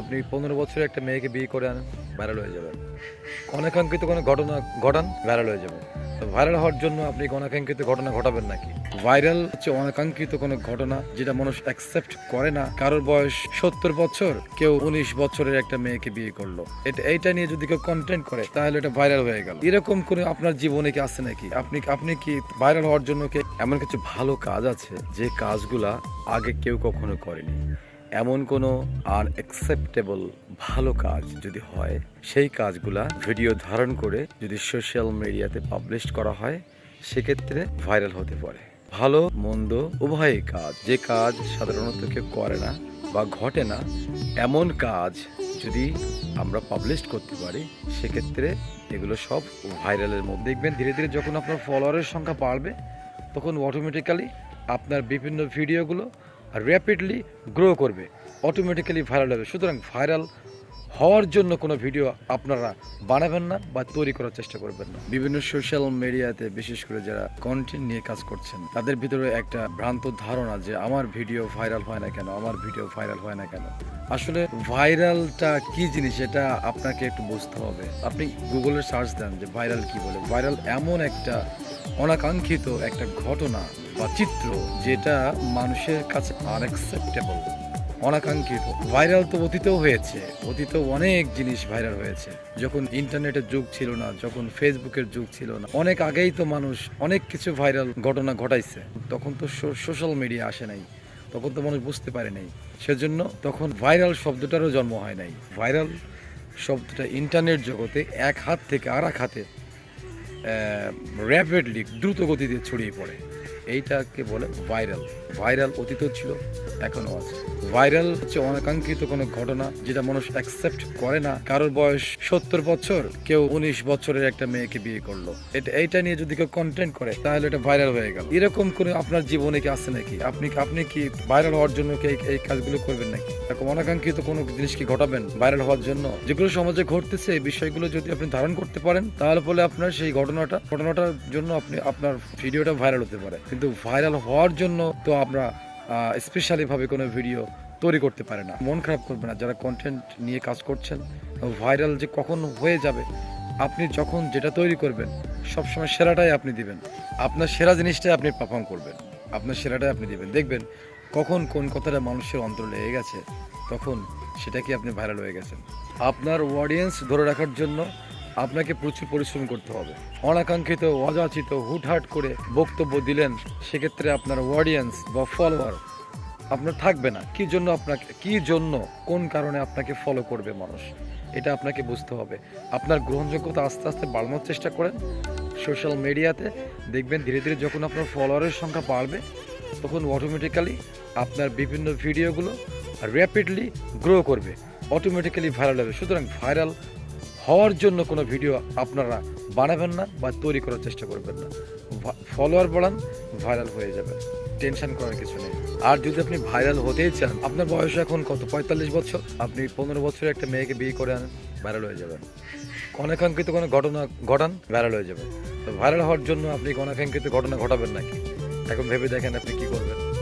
আপনি পনেরো বছরের একটা মেয়েকে বিয়ে করে আনেন ভাইরাল হয়ে যাবেন অনাকাঙ্ক্ষিত কোনো ঘটনা ঘটান ভাইরাল হয়ে যাবে। তো ভাইরাল হওয়ার জন্য আপনি অনাকাঙ্ক্ষিত ঘটনা ঘটাবেন নাকি? ভাইরাল হচ্ছে অনাকাঙ্ক্ষিত কোনো ঘটনা যেটা মানুষ অ্যাকসেপ্ট করে না। কারোর বয়স সত্তর বছর, কেউ উনিশ বছরের একটা মেয়েকে বিয়ে করল। এটা এইটা নিয়ে যদি কেউ কন্টেন্ট করে, তাহলে এটা ভাইরাল হয়ে গেল। এরকম করে আপনার জীবনে কি আছে নাকি? আপনি আপনি কি ভাইরাল হওয়ার জন্য কি এমন কিছু ভালো কাজ আছে যে কাজগুলা আগে কেউ কখনো করেনি? এমন কোনো আনএক্সেপ্টেবল ভালো কাজ যদি হয়, সেই কাজগুলা ভিডিও ধারণ করে যদি সোশ্যাল মিডিয়াতে পাবলিশ করা হয়, সেক্ষেত্রে ভাইরাল হতে পারে। ভালো, মন্দ উভয় কাজ। যে কাজ সাধারণত কেউ করে না বা ঘটে না, এমন কাজ যদি আমরা পাবলিশ করতে পারি, সেক্ষেত্রে এগুলো সব ভাইরালের মধ্যে। দেখবেন ধীরে ধীরে যখন আপনার ফলোয়ারের সংখ্যা বাড়বে, তখন অটোমেটিক্যালি আপনার বিভিন্ন ভিডিওগুলো র্যাপিডলি গ্রো করবে অটোমেটিক্যালি ভাইরাল হবে। সুতরাং ভাইরাল হওয়ার জন্য কোনো ভিডিও আপনারা বানাবেন না বা তৈরি করার চেষ্টা করবেন না। বিভিন্ন সোশ্যাল মিডিয়াতে বিশেষ করে যারা কন্টেন্ট নিয়ে কাজ করছেন, তাদের ভিতরে একটা ভ্রান্ত ধারণা যে আমার ভিডিও ভাইরাল হয় না কেন, আমার ভিডিও ভাইরাল হয় না কেন। আসলে ভাইরালটা কি জিনিস এটা আপনাকে একটু বুঝতে হবে। আপনি গুগলে সার্চ দেন যে ভাইরাল কি বলে। ভাইরাল এমন একটা অনাকাঙ্ক্ষিত একটা ঘটনা বা চিত্র যেটা মানুষের কাছে আনএক্সেপ্টেবল অনাকাঙ্ক্ষিত। ভাইরাল তো অতীতেও হয়েছে। অতীতেও অনেক জিনিস ভাইরাল হয়েছে। যখন ইন্টারনেটের যুগ ছিল না, যখন ফেসবুকের যুগ ছিল না, অনেক আগেই তো মানুষ অনেক কিছু ভাইরাল ঘটনা ঘটাইছে। তখন তো সোশ্যাল মিডিয়া আসে নাই। তখন তো মানুষ বুঝতে পারে নাই। সেজন্য তখন ভাইরাল শব্দটারও জন্ম হয় নাই। ভাইরাল শব্দটা ইন্টারনেট জগতে এক হাত থেকে আর এক হাতে র্যাপিডলি দ্রুত গতিতে ছড়িয়ে পড়ে। এইটাকে বলে ভাইরাল। ভাইরাল অতীতও ছিল, এখনও আছে। ভাইরাল হচ্ছে অনাকাঙ্ক্ষিত কোনো ঘটনা যেটা মানুষ অ্যাকসেপ্ট করে না। কারোর বয়স সত্তর বছর, কেউ উনিশ বছরের একটা মেয়েকে বিয়ে করল। এটা এইটা নিয়ে যদি কেউ কন্টেন্ট করে, তাহলে এটা ভাইরাল হয়ে গেল। এরকম করে আপনার জীবনে কি আছে নাকি? আপনি আপনি কি ভাইরাল হওয়ার জন্য কি এই- কাজগুলো করবেন নাকি? এরকম অনাকাঙ্ক্ষিত কোনো জিনিস কি ঘটাবেন ভাইরাল হওয়ার জন্য? যেগুলো সমাজে ঘটতেছে, এই বিষয়গুলো যদি আপনি ধারণ করতে পারেন, তাহলে বলে আপনার সেই ঘটনাটা ঘটনাটার জন্য আপনি আপনার ভিডিওটা ভাইরাল হতে পারে। কিন্তু ভাইরাল হওয়ার জন্য তো আমরা স্পেশালিভাবে কোনো ভিডিও তৈরি করতে পারে না। মন খারাপ করবে না। যারা কন্টেন্ট নিয়ে কাজ করছেন ভাইরাল যে কখন হয়ে যাবে, আপনি যখন যেটা তৈরি করবেন, সবসময় সেরাটাই আপনি দিবেন। আপনার সেরা জিনিসটাই আপনি পারফর্ম করবেন। আপনার সেরাটাই আপনি দিবেন। দেখবেন কখন কোন কথাটা মানুষের অন্তর লেগে গেছে, তখন সেটা কি আপনি ভাইরাল হয়ে গেছেন। আপনার অডিয়েন্স ধরে রাখার জন্য আপনাকে প্রচুর পরিশ্রম করতে হবে। অনাকাঙ্ক্ষিত, অযাচিত, হুটহাট করে বক্তব্য দিলেন সেক্ষেত্রে আপনার অডিয়েন্স বা ফলোয়ার আপনার থাকবে না। কি জন্য আপনাকে, কি জন্য, কোন কারণে আপনাকে ফলো করবে মানুষ? এটা আপনাকে বুঝতে হবে। আপনার গ্রহণযোগ্যতা আস্তে আস্তে বাড়ানোর চেষ্টা করেন সোশ্যাল মিডিয়াতে দেখবেন ধীরে ধীরে যখন আপনার ফলোয়ারের সংখ্যা বাড়বে, তখন অটোমেটিক্যালি আপনার বিভিন্ন ভিডিওগুলো র্যাপিডলি গ্রো করবে অটোমেটিক্যালি ভাইরাল হবে। সুতরাং ভাইরাল হওয়ার জন্য কোনো ভিডিও আপনারা বানাবেন না বা তৈরি করার চেষ্টা করবেন না। ফলোয়ার বাড়ান ভাইরাল হয়ে যাবে। টেনশন করার কিছু নেই। আর যদি আপনি ভাইরাল হতেই চান, আপনার বয়স এখন কত? পঁয়তাল্লিশ বছর? আপনি পনেরো বছরের একটা মেয়েকে বিয়ে করে আনেন ভাইরাল হয়ে যাবেন অনাকাঙ্ক্ষিত কোনো ঘটনা ঘটান ভাইরাল হয়ে যাবে। তো ভাইরাল হওয়ার জন্য আপনি অনাকাঙ্ক্ষিত ঘটনা ঘটাবেন নাকি? এখন ভেবে দেখেন আপনি কি করবেন।